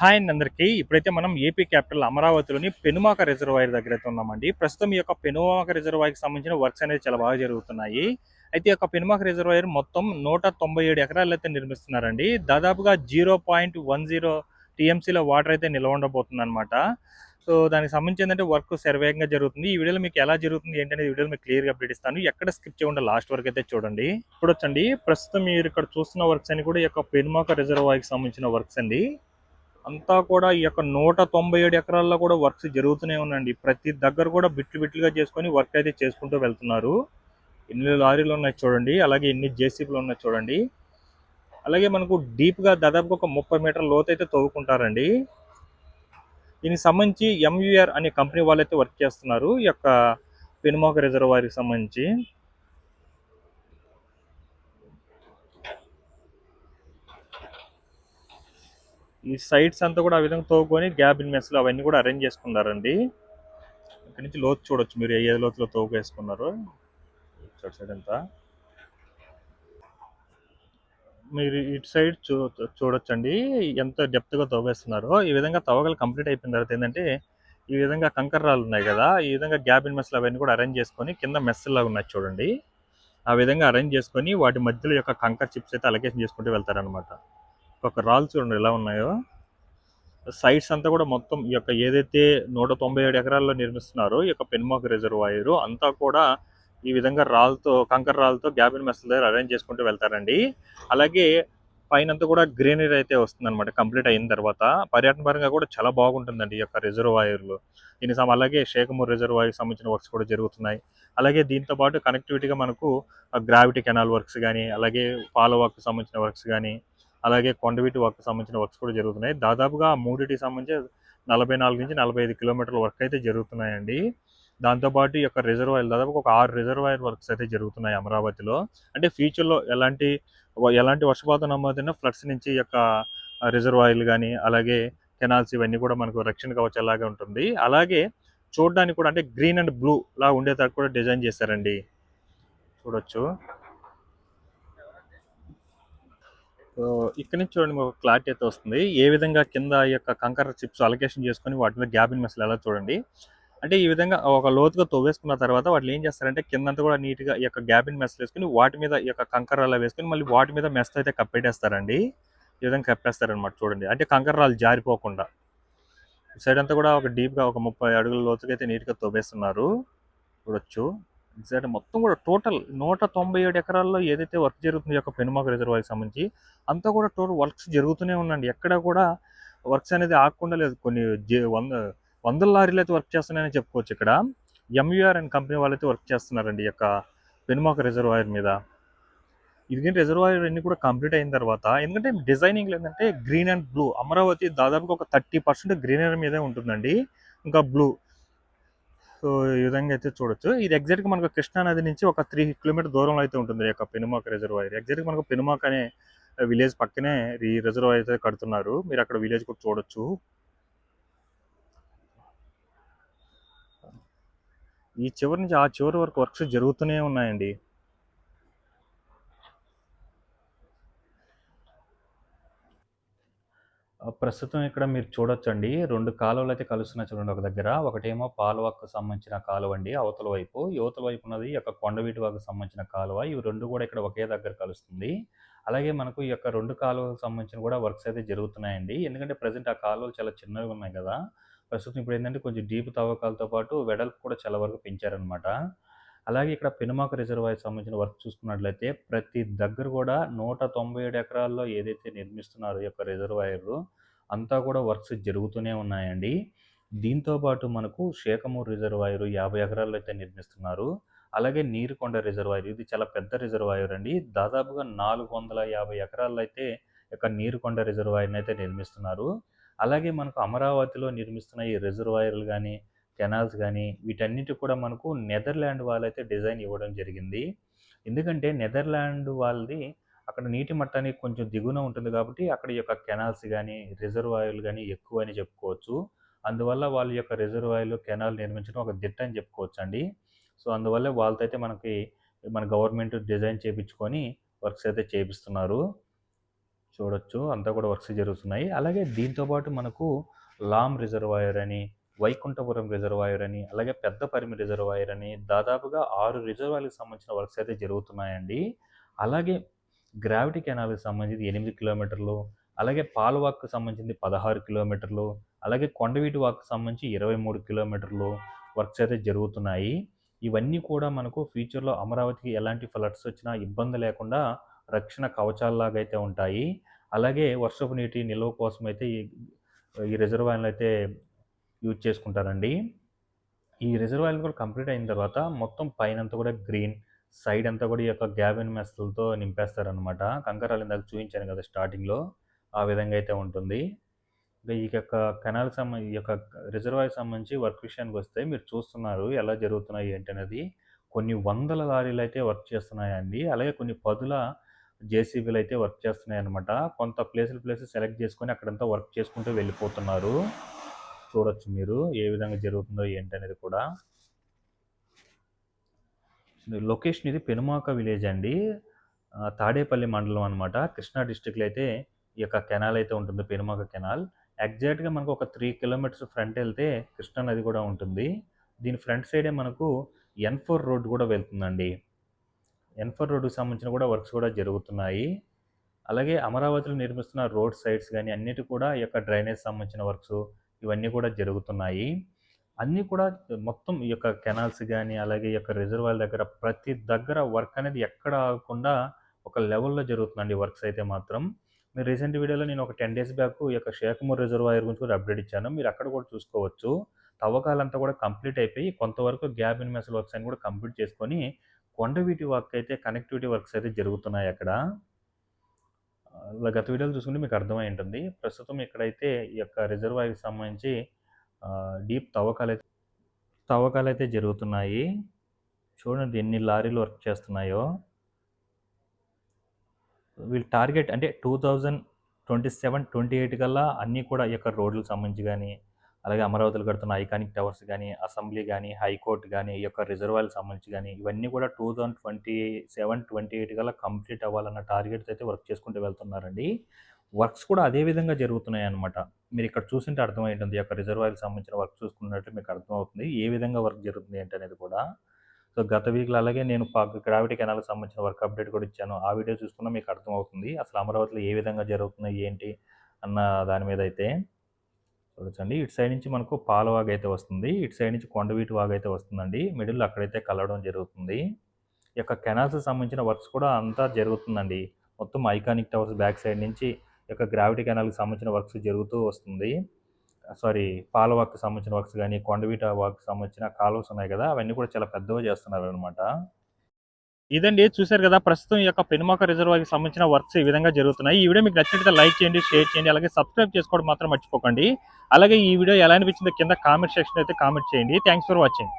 Hi అండి అందరికీ. ఇప్పుడైతే మనం ఏపీ క్యాపిటల్ అమరావతిలోని పెనుమాక రిజర్వాయర్ దగ్గర అయితే ఉన్నామండి. ప్రస్తుతం ఈ యొక్క పెనుమాక రిజర్వాయర్కి సంబంధించిన వర్క్స్ అనేది చాలా బాగా జరుగుతున్నాయి. అయితే ఈ యొక్క పెనుమాక రిజర్వాయర్ మొత్తం నూట తొంభై ఏడు ఎకరాలు అయితే నిర్మిస్తున్నారండి. దాదాపుగా జీరో పాయింట్ వన్ జీరో టీఎంసీలో వాటర్ అయితే నిల్వ ఉండబోతుంది అనమాట సో దానికి సంబంధించి ఏంటంటే వర్క్ సర్వేగంగా జరుగుతుంది. ఈ వీడియోలో మీకు ఎలా జరుగుతుంది ఏంటనేది వీడియోలో మీకు క్లియర్గా అప్డేట్ ఇస్తాను. ఎక్కడ స్కిప్ చేయకుండా లాస్ట్ వరకు అయితే చూడండి. ఇప్పుడు వచ్చండి ప్రస్తుతం మీరు ఇక్కడ చూస్తున్న వర్క్స్ అని కూడా ఈ యొక్క పెనుమాక రిజర్వాయర్కి సంబంధించిన వర్క్స్ అండి. అంతా కూడా ఈ యొక్క నూట తొంభై ఏడు ఎకరాల్లో కూడా వర్క్స్ జరుగుతూనే ఉందండి. ప్రతి దగ్గర కూడా బిట్లు బిట్లుగా చేసుకొని వర్క్ అయితే చేసుకుంటూ వెళ్తున్నారు. ఎన్ని లారీలు ఉన్నాయి చూడండి అలాగే ఎన్ని జేసీబీలు ఉన్నాయి చూడండి. అలాగే మనకు డీప్గా దాదాపుగా ఒక ముప్పై మీటర్ల లోతు అయితే తవ్వుకుంటారండి. దీనికి సంబంధించి ఎంయూఆర్ అనే కంపెనీ వాళ్ళైతే వర్క్ చేస్తున్నారు. ఈ యొక్క పెనుమోక రిజర్వాయర్కి సంబంధించి. ఈ సైడ్స్ అంతా కూడా ఆ విధంగా తోగుకొని గ్యాబిన్ మెస్లు అవన్నీ కూడా అరేంజ్ చేసుకున్నారండి. ఇక్కడ నుంచి లోతు చూడొచ్చు మీరు ఏ లోతులో తోగు వేసుకున్నారు. ఇటు సైడ్ అంతా. మీరు ఇటు సైడ్ చూ చూడొచ్చండి. ఎంత డెప్త్గా తవ్వేస్తున్నారో. ఈ విధంగా తవ్వగలు కంప్లీట్ అయిపోయిన తర్వాత ఏంటంటే ఈ విధంగా కంకర రాళ్ళు ఉన్నాయి కదా ఈ విధంగా గ్యాబిన్ మెస్లు అవన్నీ కూడా అరేంజ్ చేసుకొని కింద మెస్సులాగా ఉన్నాయి చూడండి. ఆ విధంగా అరేంజ్ చేసుకొని వాటి మధ్యలో యొక్క కంకర్ చిప్స్ అయితే అలొకేషన్ చేసుకుంటూ వెళ్తారనమాట ఒక రాళ్ళు చూడండి ఎలా ఉన్నాయో. సైట్స్ అంతా కూడా మొత్తం ఈ యొక్క ఏదైతే నూట తొంభై ఏడు ఎకరాల్లో నిర్మిస్తున్నారో ఈ యొక్క పెన్మాక్ రిజర్వాయర్ అంతా కూడా ఈ విధంగా రాళ్ళతో కంకర రాళ్ళతో గ్యాబిన్ మెస్ల దగ్గర అరేంజ్ చేసుకుంటూ వెళ్తారండి. అలాగే పైన అంతా కూడా గ్రీనరీ అయితే వస్తుందన్నమాట కంప్లీట్ అయిన తర్వాత. పర్యటన పరంగా కూడా చాలా బాగుంటుందండి ఈ యొక్క రిజర్వాయర్లు. దీని సం- అలాగే షేఖమూర్ రిజర్వాయర్కి సంబంధించిన వర్క్స్ కూడా జరుగుతున్నాయి. అలాగే దీంతో పాటు కనెక్టివిటీగా మనకు గ్రావిటీ కెనాల్ వర్క్స్ కానీ అలాగే పాలవాక్ సంబంధించిన వర్క్స్ కానీ అలాగే కొండవీటి వర్క్ సంబంధించిన వర్క్స్ కూడా జరుగుతున్నాయి. దాదాపుగా ఆ మూడిటికి సంబంధించి నలభై నాలుగు నుంచి నలభై ఐదు కిలోమీటర్ల వర్క్ అయితే జరుగుతున్నాయండి. దాంతోపాటు ఈ యొక్క రిజర్వాయర్ దాదాపు ఒక ఆరు రిజర్వాయర్ వర్క్స్ అయితే జరుగుతున్నాయి అమరావతిలో. అంటే ఫ్యూచర్లో ఎలాంటి ఎలాంటి వర్షపాతం నమోదైనా ఫ్లడ్స్ నుంచి యొక్క రిజర్వాయర్లు కానీ అలాగే కెనాల్స్ ఇవన్నీ కూడా మనకు రక్షణ కవచలాగా ఉంటుంది. అలాగే చూడడానికి కూడా అంటే గ్రీన్ అండ్ బ్లూ లా ఉండేటట్టు కూడా డిజైన్ చేశారండి. చూడొచ్చు. సో ఇక్కడ నుంచి చూడండి మీకు క్లారిటీ అయితే వస్తుంది. ఏ విధంగా కింద ఈ యొక్క కంకర చిప్స్ అలొకేషన్ చేసుకొని వాటి మీద గ్యాబిన్ మెస్లు ఎలా చూడండి. అంటే ఈ విధంగా ఒక లోతుగా తవ్వేసుకున్న తర్వాత వాటిని ఏం చేస్తారంటే కిందంతా కూడా నీట్గా ఈ యొక్క గ్యాబిన్ మెస్లు వేసుకుని వాటి మీద ఈ యొక్క కంకర అలా వేసుకుని మళ్ళీ వాటి మీద మెస్ అయితే కప్పెట్టేస్తారండి ఈ విధంగా కప్పేస్తారనమాట చూడండి. అంటే కంకరాలు జారిపోకుండా. సైడ్ అంతా కూడా ఒక డీప్గా ఒక ముప్పై అడుగుల లోతుగా అయితే నీట్గా తవ్వేస్తున్నారు. చూడొచ్చు. ఎగ్జాక్ట్ మొత్తం కూడా టోటల్ నూట తొంభై ఏడు ఎకరాల్లో ఏదైతే వర్క్ జరుగుతుందో యొక్క పెనుమాక రిజర్వాయర్కి సంబంధించి అంతా కూడా టోటల్ వర్క్స్ జరుగుతూనే ఉండండి ఎక్కడ కూడా వర్క్స్ అనేది ఆగకుండా లేదు. కొన్ని జే- వంద వందల లారీలు అయితే వర్క్ చేస్తున్నాయని చెప్పుకోవచ్చు ఇక్కడ. ఎంయూఆర్ అండ్ కంపెనీ వాళ్ళైతే వర్క్ చేస్తున్నారండి ఈ యొక్క పెనుమాక రిజర్వాయర్ మీద. ఇది రిజర్వాయర్ అన్ని కూడా కంప్లీట్ అయిన తర్వాత ఎందుకంటే డిజైనింగ్ ఏంటంటే గ్రీన్ అండ్ బ్లూ అమరావతి దాదాపుగా ఒక థర్టీ పర్సెంట్ గ్రీనరీ మీదే ఉంటుందండి. ఇంకా బ్లూ సో ఈ విధంగా అయితే చూడొచ్చు. ఇది ఎగ్జాక్ట్గా మనకు కృష్ణా నది నుంచి ఒక త్రీ కిలోమీటర్ దూరంలో అయితే ఉంటుంది ఈ యొక్క పెనుమాక రిజర్వాయర్ ఎగ్జాక్ట్గా మనకు పెనుమాక అనే విలేజ్ పక్కనే ఈ రిజర్వాయర్ అయితే కడుతున్నారు. మీరు అక్కడ విలేజ్ కూడా చూడొచ్చు. ఈ చివరి నుంచి ఆ చివరి వరకు వర్క్స్ జరుగుతూనే ఉన్నాయండి. ప్రస్తుతం ఇక్కడ మీరు చూడొచ్చండి. రెండు కాలువలు అయితే కలుస్తున్నాయి చూడండి ఒక దగ్గర. ఒకటేమో పాలవాకు సంబంధించిన కాలువ అండి అవతల వైపు. యువతల వైపు ఉన్నది యొక్క కొండవీటి వాకు సంబంధించిన కాలువ. ఇవి రెండు కూడా ఇక్కడ ఒకే దగ్గర కలుస్తుంది. అలాగే మనకు ఈ యొక్క రెండు కాలువలకు సంబంధించిన కూడా వర్క్స్ అయితే జరుగుతున్నాయండి. ఎందుకంటే ప్రజెంట్ ఆ కాలువలు చాలా చిన్నవి ఉన్నాయి కదా. ప్రస్తుతం ఇప్పుడు ఏంటంటే కొంచెం డీప్ తవ్వకాలతో పాటు వెడల్పు కూడా చాలా వరకు పెంచారనమాట అలాగే ఇక్కడ పెనుమాక రిజర్వాయర్ సంబంధించిన వర్క్ చూసుకున్నట్లయితే ప్రతి దగ్గర కూడా నూట తొంభై ఏడు ఎకరాల్లో ఏదైతే నిర్మిస్తున్నారో ఈ యొక్క రిజర్వాయర్ అంతా కూడా వర్క్స్ జరుగుతూనే ఉన్నాయండి. దీంతో పాటు మనకు షేకమూర్ రిజర్వాయర్ యాభై ఎకరాల్లో అయితే నిర్మిస్తున్నారు. అలాగే నీరుకొండ రిజర్వాయర్ ఇది చాలా పెద్ద రిజర్వాయర్ అండి. దాదాపుగా నాలుగు వందల యాభై ఎకరాల్లో అయితే ఈ యొక్క నీరుకొండ రిజర్వాయర్ని అయితే నిర్మిస్తున్నారు. అలాగే మనకు అమరావతిలో నిర్మిస్తున్న ఈ రిజర్వాయర్లు కానీ కెనాల్స్ కానీ వీటన్నిటి కూడా మనకు నెదర్లాండ్ వాళ్ళైతే డిజైన్ ఇవ్వడం జరిగింది. ఎందుకంటే నెదర్లాండ్ వాళ్ళది అక్కడ నీటి మట్టానికి కొంచెం దిగున ఉంటుంది కాబట్టి అక్కడ యొక్క కెనాల్స్ కానీ రిజర్వాయర్లు కానీ ఎక్కువ అని చెప్పుకోవచ్చు. అందువల్ల వాళ్ళ యొక్క రిజర్వాయర్లు కెనాల్ నిర్మించడం ఒక దిట్ట అని చెప్పుకోవచ్చు అండి సో అందువల్ల వాళ్ళతో అయితే మనకి మన గవర్నమెంట్ డిజైన్ చేయించుకొని వర్క్స్ అయితే చేపిస్తున్నారు. చూడొచ్చు. అంతా కూడా వర్క్స్ జరుగుతున్నాయి. అలాగే దీంతో పాటు మనకు లామ్ రిజర్వాయర్ అని వైకుంఠపురం రిజర్వాయర్ అని అలాగే పెద్ద పరిమి రిజర్వాయర్ అని దాదాపుగా ఆరు రిజర్వాయర్లకు సంబంధించిన వర్క్స్ అయితే జరుగుతున్నాయండి. అలాగే గ్రావిటీ కెనాల్కి సంబంధించి ఎనిమిది కిలోమీటర్లు అలాగే పాలవాక్కు సంబంధించింది పదహారు కిలోమీటర్లు అలాగే కొండవీటి వాక్కు సంబంధించి ఇరవై మూడు కిలోమీటర్లు వర్క్స్ అయితే జరుగుతున్నాయి. ఇవన్నీ కూడా మనకు ఫ్యూచర్లో అమరావతికి ఎలాంటి ఫ్లడ్స్ వచ్చినా ఇబ్బంది లేకుండా రక్షణ కవచాల్లాగా అయితే ఉంటాయి. అలాగే వర్షపు నీటి నిల్వ కోసం అయితే ఈ ఈ రిజర్వాయర్లు అయితే యూజ్ చేసుకుంటారండి. ఈ రిజర్వాయల్ కూడా కంప్లీట్ అయిన తర్వాత మొత్తం పైన అంతా కూడా గ్రీన్ సైడ్ అంతా కూడా ఈ యొక్క గ్యాబిన్ మెస్లతో నింపేస్తారనమాట కంకరాలు ఇందాక చూపించాను కదా స్టార్టింగ్లో ఆ విధంగా అయితే ఉంటుంది. ఇంకా ఈ యొక్క కెనాల్ సంబంధ ఈ యొక్క రిజర్వాయర్ సంబంధించి వర్క్ విషయానికి వస్తే మీరు చూస్తున్నారు ఎలా జరుగుతున్నాయి ఏంటి అనేది కొన్ని వందల లారీలు అయితే వర్క్ చేస్తున్నాయండి. అలాగే కొన్ని పదుల జేసీబీలు అయితే వర్క్ చేస్తున్నాయి అనమాట కొంత ప్లేసులు ప్లేసెస్ సెలెక్ట్ చేసుకొని అక్కడంతా వర్క్ చేసుకుంటూ వెళ్ళిపోతున్నారు. చూడొచ్చు మీరు ఏ విధంగా జరుగుతుందో ఏంటి అనేది కూడా. లొకేషన్ ఇది పెనుమాక విలేజ్ అండి. తాడేపల్లి మండలం అనమాట కృష్ణా డిస్టిక్లో అయితే ఈ యొక్క కెనాల్ అయితే ఉంటుంది పెనుమాక కెనాల్. ఎగ్జాక్ట్గా మనకు ఒక త్రీ కిలోమీటర్స్ ఫ్రంట్ వెళ్తే కృష్ణా నది కూడా ఉంటుంది. దీని ఫ్రంట్ సైడే మనకు ఎన్ ఫోర్ రోడ్ కూడా వెళ్తుందండి. ఎన్ ఫోర్ రోడ్డుకి సంబంధించిన కూడా వర్క్స్ కూడా జరుగుతున్నాయి. అలాగే అమరావతిలో నిర్మిస్తున్న రోడ్ సైడ్స్ కానీ అన్నిటి కూడా ఈ యొక్క డ్రైనేజ్ సంబంధించిన వర్క్స్ ఇవన్నీ కూడా జరుగుతున్నాయి. అన్నీ కూడా మొత్తం ఈ యొక్క కెనాల్స్ కానీ అలాగే ఈ యొక్క రిజర్వాయర్ దగ్గర ప్రతి దగ్గర వర్క్ అనేది ఎక్కడ ఆగకుండా ఒక లెవెల్లో జరుగుతుందండి వర్క్స్ అయితే మాత్రం. మీరు రీసెంట్ వీడియోలో నేను ఒక టెన్ డేస్ బ్యాక్ ఈ యొక్క షేఖమూర్ రిజర్వాయర్ గురించి కూడా అప్డేట్ ఇచ్చాను. మీరు అక్కడ కూడా చూసుకోవచ్చు. తవ్వకాలంతా కూడా కంప్లీట్ అయిపోయి కొంతవరకు గ్యాబ్ ఇన్మెస్ వర్క్స్ అని కూడా కంప్లీట్ చేసుకొని కొండవీటి వర్క్ అయితే కనెక్టివిటీ వర్క్స్ అయితే జరుగుతున్నాయి అక్కడ. గత వీడియోలు చూసుకుంటే మీకు అర్థమై ఉంటుంది. ప్రస్తుతం ఇక్కడైతే ఈ యొక్క రిజర్వాయర్కి సంబంధించి డీప్ తవ్వకాలు అయితే తవ్వకాలు అయితే జరుగుతున్నాయి. చూడండి ఎన్ని లారీలు వర్క్ చేస్తున్నాయో. వీళ్ళు టార్గెట్ అంటే two thousand twenty seven twenty eight కల్లా అన్నీ కూడా ఈ యొక్క రోడ్లకు సంబంధించి కానీ అలాగే అమరావతిలో కడుతున్న ఐకానిక్ టవర్స్ కానీ అసెంబ్లీ కానీ హైకోర్టు కానీ ఈ యొక్క రిజర్వాయర్లకు సంబంధించి కానీ ఇవన్నీ కూడా two thousand twenty seven twenty eight కల్లా కంప్లీట్ అవ్వాలన్న టార్గెట్స్ అయితే వర్క్ చేసుకుంటూ వెళ్తున్నారండి. వర్క్స్ కూడా అదే విధంగా జరుగుతున్నాయి అనమాట మీరు ఇక్కడ చూసింటే అర్థమవుతుంది ఈ యొక్క రిజర్వాయర్కి సంబంధించిన వర్క్ చూసుకున్నట్టు మీకు అర్థమవుతుంది ఏ విధంగా వర్క్ జరుగుతుంది ఏంటి అనేది కూడా. సో గత వీక్లో అలాగే నేను గ్రావిటీ కెనాల్కి సంబంధించిన వర్క్ అప్డేట్ కూడా ఇచ్చాను. ఆ వీడియో చూసుకున్నా మీకు అర్థమవుతుంది అసలు అమరావతిలో ఏ విధంగా జరుగుతున్నాయి ఏంటి అన్న దాని మీద అయితే. చూడొచ్చండి. ఇటు సైడ్ నుంచి మనకు పాల వాగ్ అయితే వస్తుంది. ఇటు సైడ్ నుంచి కొండవీటి వాగ్ అయితే వస్తుందండి. మిడిల్ అక్కడైతే కలవడం జరుగుతుంది. ఈ యొక్క కెనాల్స్ సంబంధించిన వర్క్స్ కూడా అంతా జరుగుతుందండి. మొత్తం ఐకానిక్ టవర్స్ బ్యాక్ సైడ్ నుంచి ఈ యొక్క గ్రావిటీ కెనాల్కి సంబంధించిన వర్క్స్ జరుగుతూ వస్తుంది. సారీ పాలవాక్కి సంబంధించిన వర్క్స్ కానీ కొండవీట వాక్కి సంబంధించిన కాలువస్ ఉన్నాయి కదా అవన్నీ కూడా చాలా పెద్దగా చేస్తున్నారు అనమాట ఇదండి చూశారు కదా ప్రస్తుతం ఈ యొక్క పెనుమాక రిజర్వాయర్కి సంబంధించిన వర్క్స్ ఈ విధంగా జరుగుతున్నాయి. ఈ వీడియో మీకు నచ్చినట్లయితే లైక్ చేయండి షేర్ చేయండి అలాగే సబ్స్క్రైబ్ చేసుకోవడం మాత్రం మర్చిపోకండి. అలాగే ఈ వీడియో ఎలా అనిపించిందో కింద కామెంట్ సెక్షన్ అయితే కామెంట్ చేయండి. Thanks for watching